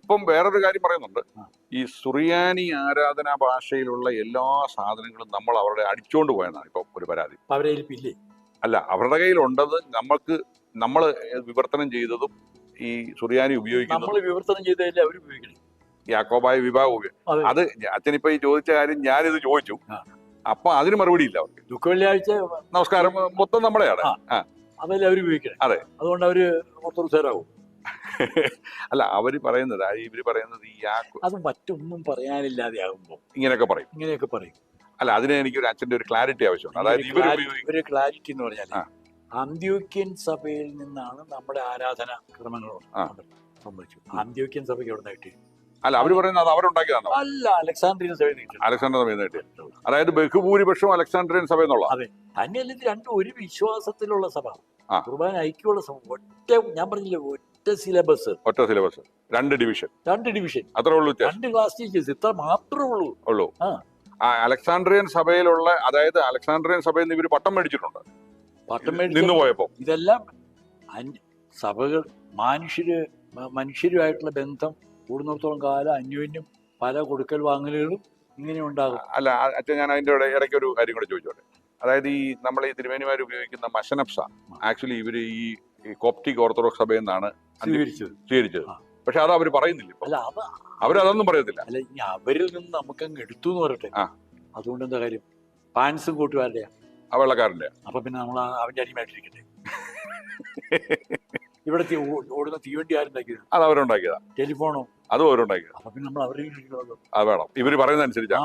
ഇപ്പം വേറൊരു കാര്യം പറയുന്നുണ്ട്. ഈ സുറിയാനി ആരാധനാ ഭാഷയിലുള്ള എല്ലാ സാധനങ്ങളും നമ്മൾ അവരുടെ അടിച്ചോണ്ട് പോയതാണ് ഇപ്പൊ ഒരു പരാതി. അവരെ അല്ല അവരുടെ കയ്യിലുണ്ടത് നമ്മൾക്ക് നമ്മൾ വിവർത്തനം ചെയ്തതും ഈ സുറിയാനി നമ്മൾ വിവർത്തനം ചെയ്തതല്ലേ അവർ ഉപയോഗിക്കണം? യാക്കോബായ വിഭാഗവും അത്. അച്ഛനിപ്പോ ഈ ചോദിച്ച കാര്യം ഞാനിത് ചോദിച്ചു. അപ്പൊ അതിന് മറുപടി ഇല്ല അവർക്ക്. ദുഃഖ വെള്ളിയാഴ്ച നമസ്കാരം മൊത്തം നമ്മളെയാണ്. അതല്ലേ അവർ ഉപയോഗിക്കണം. അതെ. അതുകൊണ്ട് അവർ ഓർത്തഡോക്സുകാരാകും അല്ല അവർ പറയുന്നത് ഇവർ പറയുന്നത് ഈ അത് മറ്റൊന്നും പറയാനില്ലാതെ ആകുമ്പോൾ ഇങ്ങനെയൊക്കെ പറയും. ഇങ്ങനെയൊക്കെ പറയും. അല്ല അതിന് എനിക്ക് ഒരു അച്ഛന്റെ ഒരു ക്ലാരിറ്റി ആവശ്യമാണ്. അതായത് ഉപയോഗിക്കും ക്ലാരിറ്റി എന്ന് പറഞ്ഞാൽ. അന്ത്യോക്യൻ സഭയിൽ നിന്നാണ് നമ്മുടെ ആരാധന ക്രമങ്ങൾ ആ. സംഭവിച്ചു അന്ത്യോക്യൻ സഭയ്ക്ക് എവിടെ നിന്ന് കിട്ടി അല്ല അവർ പറയുന്നത് അത് അവരുണ്ടാക്കിയതാണോ? അല്ല അലക്സാണ്ട്രിയൻ കിട്ടി അലക്സാണ്ടർ സഭയിൽ കിട്ടിയത് അതായത് ബഹുഭൂരിപക്ഷം അലക്സാണ്ട്രിയൻ സഭ എന്നുള്ള. തന്നെയല്ല ഇത് രണ്ടും ഒരു വിശ്വാസത്തിലുള്ള സഭ. കുർബാന ഐക്യമുള്ള സഭ. ഒറ്റ ഞാൻ പറഞ്ഞില്ലേ ഒറ്റ സിലബസ് ഒറ്റ സിലബസ് രണ്ട് ഡിവിഷൻ രണ്ട് ഡിവിഷൻ അത്രേ ഉള്ളൂ രണ്ട് ക്ലാസ് ടീച്ചേഴ്സ് ഇത്ര മാത്രമേ ഉള്ളൂ. ഉള്ളൂ. അലക്സാണ്ട്രിയൻ സഭയിലുള്ള അതായത് അലക്സാണ്ട്രിയൻ സഭയിൽ നിന്ന് ഇവർ പട്ടം മേടിച്ചിട്ടുണ്ട്. പട്ടം നിന്ന് പോയപ്പോ. ഇതെല്ലാം സഭകൾ മനുഷ്യര് മനുഷ്യരുമായിട്ടുള്ള ബന്ധം കൂടുന്നിടത്തോളം കാലം അന്യോന്യം പല കൊടുക്കൽ വാങ്ങലുകളും ഇങ്ങനെ ഉണ്ടാകും. അല്ല അച്ഛൻ ഞാൻ അതിന്റെ ഇടയിൽ ഇടയ്ക്ക് ഒരു കാര്യം കൂടെ ചോദിച്ചോട്ടെ? അതായത് ഈ നമ്മൾ ഈ തിരുമേനിമാർ ഉപയോഗിക്കുന്ന മഷനപ്സ ആക്ച്വലി ഇവർ ഈ കോപ്റ്റിക് ഓർത്തഡോക്സ് സഭയിൽ നിന്നാണ് അന്ത്യ- സ്വീകരിച്ചത്. സ്വീകരിച്ചത്. പക്ഷെ അത് അവർ പറയുന്നില്ല അല്ല അവ അവരതൊന്നും പറയത്തില്ല. അല്ല ഇനി അവരിൽ നിന്ന് നമുക്ക് അങ്ങ് എടുത്തു എന്ന് പറയട്ടെ? ആ. അതുകൊണ്ട് എന്താ കാര്യം? പാൻസും കൂട്ടുകാരുടെയാ. ആ വെള്ളക്കാരന്റെ അപ്പൊ പിന്നെ നമ്മൾ അവന്റെ അടിമയായിട്ടിരിക്കട്ടെ? ഇവിടെ ഓടുന്ന തീവണ്ടി ആരുണ്ടാക്കിയത്? അത് അവരുണ്ടാക്കിയതാ. ടെലിഫോണോ? അതും ഓരോ അത്. വേണം. ഇവർ പറയുന്ന അനുസരിച്ചാ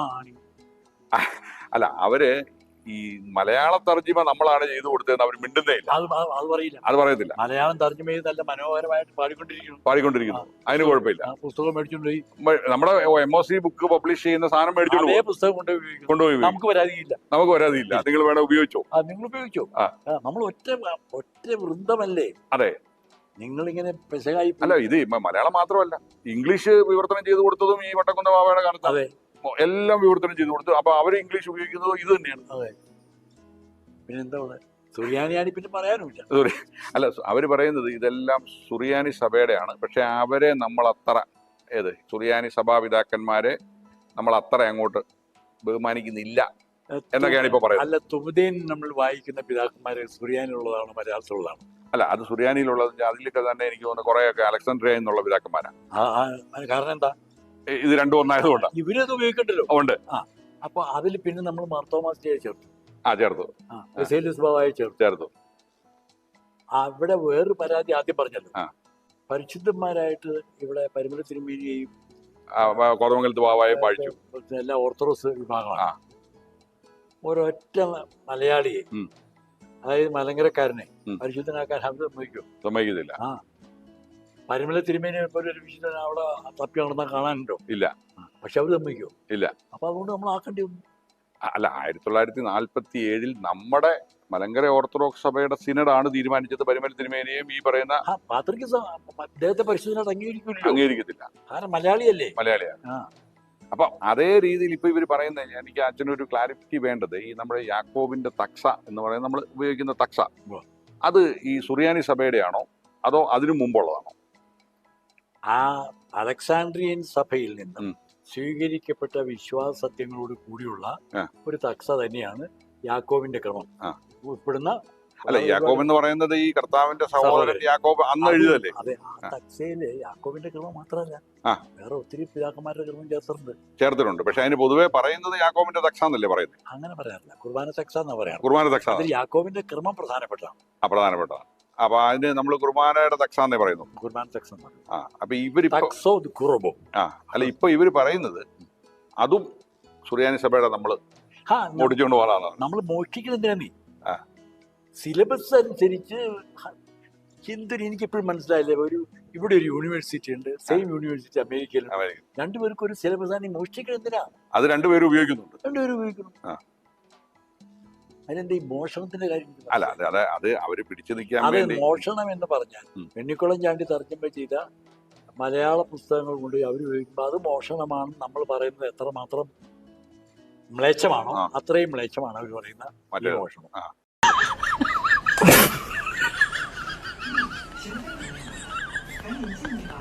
അല്ല അവർ ഈ മലയാള തർജിമ നമ്മളാണ് ചെയ്തു കൊടുത്തതെന്ന് അവർ മിണ്ടുന്നേ അത് പറയത്തില്ല. മലയാളം തർജിമ ചെയ്ത് നല്ല മനോഹരമായിട്ട് പാടിക്കൊണ്ടിരിക്കുന്നു. പാടിക്കൊണ്ടിരിക്കുന്നു. അതിന് കുഴപ്പമില്ല. പുസ്തകം മേടിച്ചോണ്ട് പോയി. മ- നമ്മുടെ M O C book publish ചെയ്യുന്ന സാധനം മേടിച്ചോളൂ പുസ്തകം കൊണ്ടുപോയി നമുക്ക് വരാതില്ല നമുക്ക് വരാതില്ല നിങ്ങൾ വേണേ ഉപയോഗിച്ചോ. നിങ്ങൾ ഉപയോഗിച്ചോ. നമ്മൾ ഒറ്റ ഒറ്റ വൃന്ദമല്ലേ? അതെ. നിങ്ങൾ ഇങ്ങനെ പെശകായി അല്ല ഇത് മലയാളം മാത്രമല്ല. ഇംഗ്ലീഷ് വിവർത്തനം ചെയ്ത് കൊടുത്തതും ഈ വട്ടക്കുന്ന ബാബയുടെ കാലത്ത് അതെ. എല്ലാം വിവർത്തനം ചെയ്ത് കൊടുത്തു. അപ്പൊ അവർ ഇംഗ്ലീഷ് ഉപയോഗിക്കുന്നത് ഇത് തന്നെയാണ്. പിന്നെ എന്താ ഉള്ളത്? സുറിയാനിയാണി പിന്നെ പറയാനുമില്ല. അല്ല അവർ പറയുന്നത് ഇതെല്ലാം സുറിയാനി സഭയുടെയാണ്. പക്ഷെ അവരെ നമ്മൾ അത്ര ഏത് സുറിയാനി സഭാപിതാക്കന്മാരെ നമ്മൾ അത്ര അങ്ങോട്ട് ബഹുമാനിക്കുന്നില്ല എന്നൊക്കെയാണ് ഇപ്പൊ പറയുന്നത്. അല്ല തുമുദീൻ നമ്മൾ വായിക്കുന്ന പിതാക്കന്മാരെ സുറിയാനിലുള്ളതാണ് മലയാളത്തിലുള്ളതാണ്. അല്ല അത് സുറിയാനിയിലുള്ളത് അതിലൊക്കെ തന്നെ എനിക്ക് തോന്നുന്നു കുറെയൊക്കെ അലക്സാണ്ട്രിയ എന്നുള്ള പിതാക്കന്മാരാണ് കാരണം എന്താ? ഇത് രണ്ടും ഒന്നായതുകൊണ്ട്. ഇവരത് ഉപയോഗിക്കണ്ടല്ലോ. ഉണ്ട്. അപ്പൊ അതിൽ പിന്നെ നമ്മൾ മാർത്തോമാസ്റ്റയെ ചേർത്തു. ആ ചേർത്തു. ബാബായെ ചേർത്തു. ചേർത്തു. അവിടെ വേറൊരു പരാതി ആദ്യം പറഞ്ഞല്ലോ. പരിശുദ്ധന്മാരായിട്ട് ഇവിടെ പരിമല തിരുമേനിയെയും ആ, വ- കോതമംഗലത്ത് ബാബായെ പാഴിച്ചു. എല്ലാ ഓർത്തഡോക്സ് വിഭാഗമാണ്. ഒരൊറ്റ മലയാളിയെ. അതായത് മലങ്കരക്കാരനെ. പരിശുദ്ധനാക്കാൻ ഹംസ സമ്മതിക്കും സമ്മതിക്കുന്നില്ല പരിമല തിരുമേനി പോലെ ഒരു വിശുദ്ധൻ അവിടെ തപ്പി നടന്നാൽ കാണാനുണ്ടോ? ഇല്ല. പക്ഷെ അവർ സമ്മതിക്കോ ഇല്ല. അപ്പൊ അതുകൊണ്ട് നമ്മൾ ആക്കേണ്ടി വന്നു. അല്ല ആയിരത്തി തൊള്ളായിരത്തി നാൽപ്പത്തി ഏഴിൽ നമ്മുടെ മലങ്കര ഓർത്തഡോക്സ് സഭയുടെ സിനഡാണ് തീരുമാനിച്ചത് പരിമല തിരുമേനിയും ഈ പറയുന്ന ആ പാത്രിക്ക് അദ്ദേഹത്തെ പരിശോധന അംഗീകരിക്കില്ല അംഗീകരിക്കത്തില്ല. കാരണം മലയാളിയല്ലേ? മലയാളിയാണ്. ആ. അപ്പൊ അതേ രീതിയിൽ ഇപ്പൊ ഇവർ പറയുന്നത് എനിക്ക് അച്ഛനൊരു ക്ലാരിറ്റി വേണ്ടത് ഈ നമ്മുടെ യാക്കോബിന്റെ തക്സ എന്ന് പറയുന്നത് നമ്മൾ ഉപയോഗിക്കുന്ന തക്സ. അത് ഈ സുറിയാനി സഭയുടെയാണോ? അതോ അതിനു മുമ്പുള്ളതാണോ? ആ അലക്സാണ്ട്രിയൻ സഭയിൽ നിന്ന്. സ്വീകരിക്കപ്പെട്ട വിശ്വാസത്യങ്ങളോട് കൂടിയുള്ള ഒരു തക്സ തന്നെയാണ് യാക്കോബിന്റെ ക്രമം. ഉൾപ്പെടുന്ന അല്ല യാക്കോബ് എന്ന് പറയുന്നത് ഈ കർത്താവിന്റെ സഹോദരൻ. യാക്കോബ് അന്ന് എഴുതല്ലേ അതെ. യാക്കോബിന്റെ കൃപ മാത്രമല്ല. വേറെ ഒത്തിരി പിതാക്കന്മാരുടെ ക്രമം ചേർത്തിട്ടുണ്ട്. ചേർത്തിട്ടുണ്ട്. പക്ഷെ അതിന് പൊതുവെ പറയുന്നത് യാക്കോബിന്റെ തക്ഷാന്നല്ലേ പറയുന്നത്? അങ്ങനെ പറയാറില്ല. കുർബാന തക്സ എന്നാ പറയാറ്. കുർബാന അതിൽ യാക്കോബിന്റെ ക്രമം പ്രധാനപ്പെട്ടതാണ്. പ്രധാനപ്പെട്ടതാണ്. അപ്പൊ അതിന് നമ്മൾ കുർബാനയുടെ തക്ഷാന്നേ പറയുന്നു. കുർബാന തക്സ ആ അപ്പൊ കുറബോ. അല്ല ഇപ്പൊ ഇവർ പറയുന്നത് അതും സുറിയാനി സഭയുടെ നമ്മൾ ഓടിച്ചുകൊണ്ട് പോകാനാണ്. നമ്മൾ മോഷ്ടിക്കുന്നത് എന്തിനാ നീ. സിലബസ് അനുസരിച്ച് ഹിന്ദു എനിക്ക് ഇപ്പോഴും മനസ്സിലായില്ല. ഒരു ഇവിടെ ഒരു യൂണിവേഴ്സിറ്റി ഉണ്ട്. സെയിം യൂണിവേഴ്സിറ്റി അമേരിക്കയിൽ അമേരിക്ക. രണ്ടുപേർക്കും ഒരു സിലബസ് ആണ് മോഷ്ടിക്കണം എന്തിനാ? അത് രണ്ടുപേരും ഉപയോഗിക്കുന്നുണ്ട്. രണ്ടുപേരും ഉപയോഗിക്കുന്നു. അതിനെന്താ ഈ മോഷണത്തിന്റെ കാര്യം അല്ല അത് അത് അവർ പിടിച്ചു നിൽക്കാൻ അത് മോഷണം എന്ന് പറഞ്ഞാൽ. വെണ്ണിക്കുളം ചാണ്ടി തർജമ ചെയ്ത മലയാള പുസ്തകങ്ങൾ കൊണ്ട് അവർ ഉപയോഗിക്കുമ്പോൾ അത് മോഷണമാണെന്ന് നമ്മൾ പറയുന്നത് എത്രമാത്രം മ്ലേച്ഛമാണോ. അത്രയും മ്ലേച്ഛമാണ് അവർ പറയുന്ന മോഷണം.